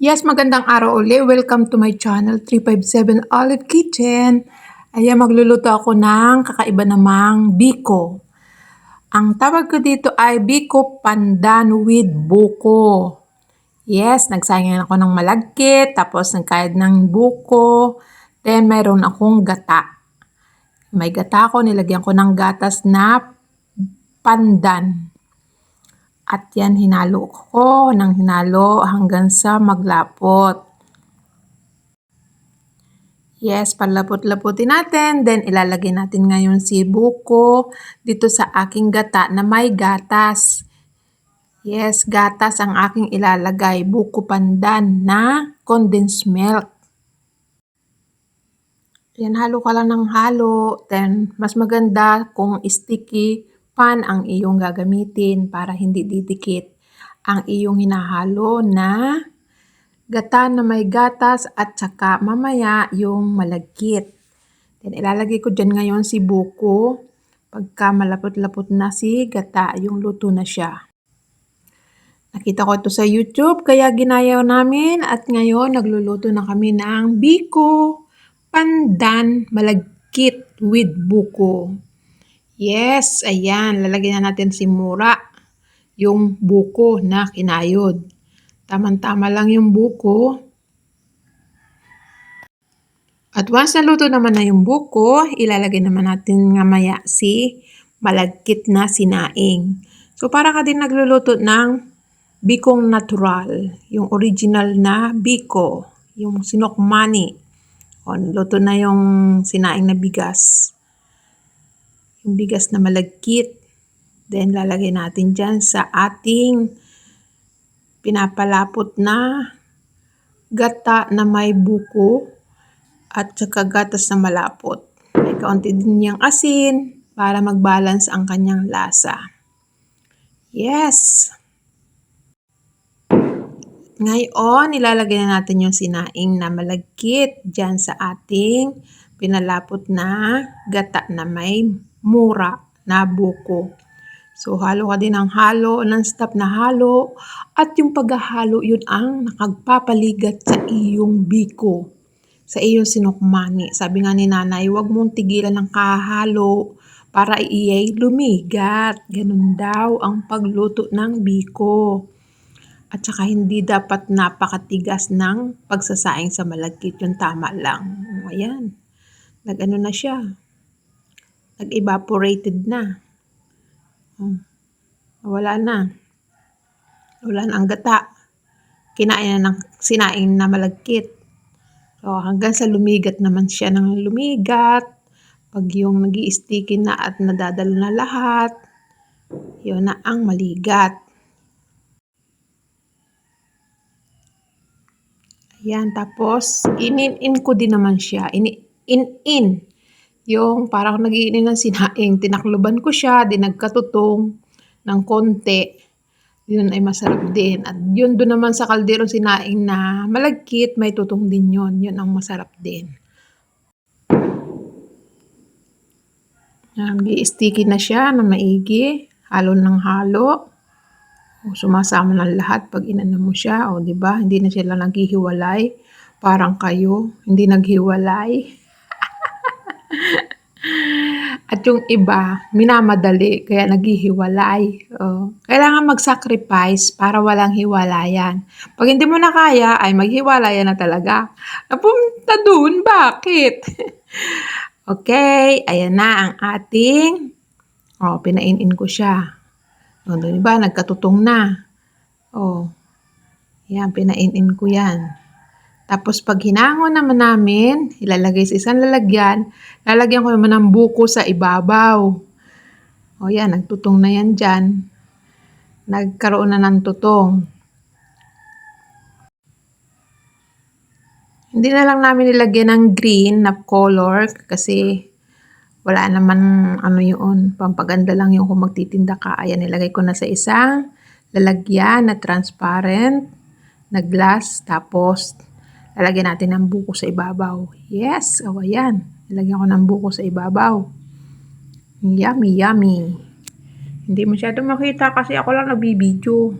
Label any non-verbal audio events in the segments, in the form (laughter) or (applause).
Yes, magandang araw uli. Welcome to my channel, 357 Olive Kitchen. Ayan, magluluto ako ng kakaiba namang biko. Ang tawag ko dito ay biko pandan with buko. Yes, nagsayang ako ng malagkit, tapos nagkayad ng buko, then mayroon akong gata. May gata ako, nilagyan ko ng gatas na pandan. At yan, hinalo ko ng hinalo hanggang sa maglapot. Yes, palapot-laputin natin. Then, ilalagay natin ngayon si buko dito sa aking gata na may gatas. Yes, gatas ang aking ilalagay. Buko pandan na condensed milk. Yan, halo ka lang ng halo. Then, mas maganda kung sticky pan ang iyong gagamitin para hindi didikit ang iyong hinahalo na gata na may gatas at saka mamaya yung malagkit. Then ilalagay ko dyan ngayon si buko. Pagka malapot-lapot na si gata, yung luto na siya. Nakita ko ito sa YouTube, kaya ginayaw namin at ngayon nagluluto na kami ng biko, pandan, malagkit with buko. Yes, ayan. Lalagyan na natin si mura. Yung buko na kinayod. Tamang-tama lang yung buko. At once naluto naman na yung buko, ilalagay naman natin nga maya si malagkit na sinaing. So para ka din nagluluto ng bikong natural, yung original na biko, yung sinokmani. O, luto na yung sinaing na bigas yung bigas na malagkit. Then, lalagay natin dyan sa ating pinapalapot na gata na may buko at saka gatas na malapot. May kaunti din niyang asin para mag-balance ang kanyang lasa. Yes! Ngayon, ilalagay na natin yung sinaing na malagkit dyan sa ating pinalapot na gata na may mura na buko. So, halo ka din ng halo, non-stop na halo. At yung paghahalo, yun ang nakagpapaligat sa iyong biko. Sa iyong sinukmani. Sabi nga ni nanay, huwag mong tigilan ng kahalo para iyay lumigat. Ganun daw ang pagluto ng biko. At saka hindi dapat napakatigas ng pagsasaing sa malagkit. Yung tama lang. Ayan. Nag-ano na siya nag-evaporated na. Oh, wala na. Wala na ang gata. Kinain na ng sinaing na malagkit. So, hanggang sa lumigat naman siya ng lumigat. Pag yung nag sticky na at nadadalo na lahat, yun na ang maligat. Ayan, tapos in-in ko din naman siya. In-in yung parang nagiinom ng sinaing, tinakluban ko siya, din nagkatutong ng konti. Yun ay masarap din. At yun doon naman sa kaldero sinaing na malagkit, may tutong din yun. Yun ang masarap din. Yan, sticky na siya na maigi. Halo ng halo. O, sumasama ng lahat pag inano mo siya. O, di ba? Hindi na sila naghihiwalay. Parang kayo, hindi naghiwalay. At yung iba, minamadali, kaya naghihiwalay. Oh. Kailangan mag-sacrifice para walang hiwalayan. Pag hindi mo na kaya, ay maghiwalayan na talaga. Napunta dun, bakit? (laughs) okay, ayan na ang ating, oh, pinainin ko siya. Oh, diba, nagkatutong na. Oh, yan, pinainin ko yan. Tapos pag hinangon naman namin, ilalagay sa isang lalagyan, lalagyan ko naman ng buko sa ibabaw. O yan, nagtutong na yan dyan. Nagkaroon na ng tutong. Hindi na lang namin nilagyan ng green na color kasi wala naman ano yun, pampaganda lang yung kung magtitinda ka. Ayan, nilagay ko na sa isang lalagyan na transparent na glass. Tapos, Lalagyan natin ng buko sa ibabaw. Yes, o oh, ayan. Lalagyan ko ng buko sa ibabaw. Yummy, yummy. Hindi masyado makita kasi ako lang nagbibideo.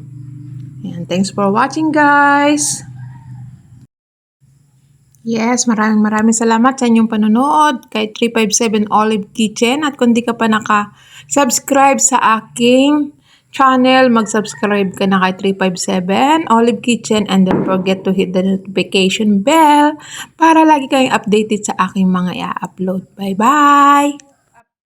Ayan, thanks for watching guys. Yes, maraming maraming salamat sa inyong panonood kay 357 Olive Kitchen at kung di ka pa naka-subscribe sa aking channel, mag-subscribe ka na kay 357 Olive Kitchen and don't forget to hit the notification bell para lagi kayong updated sa aking mga i-upload. Bye-bye!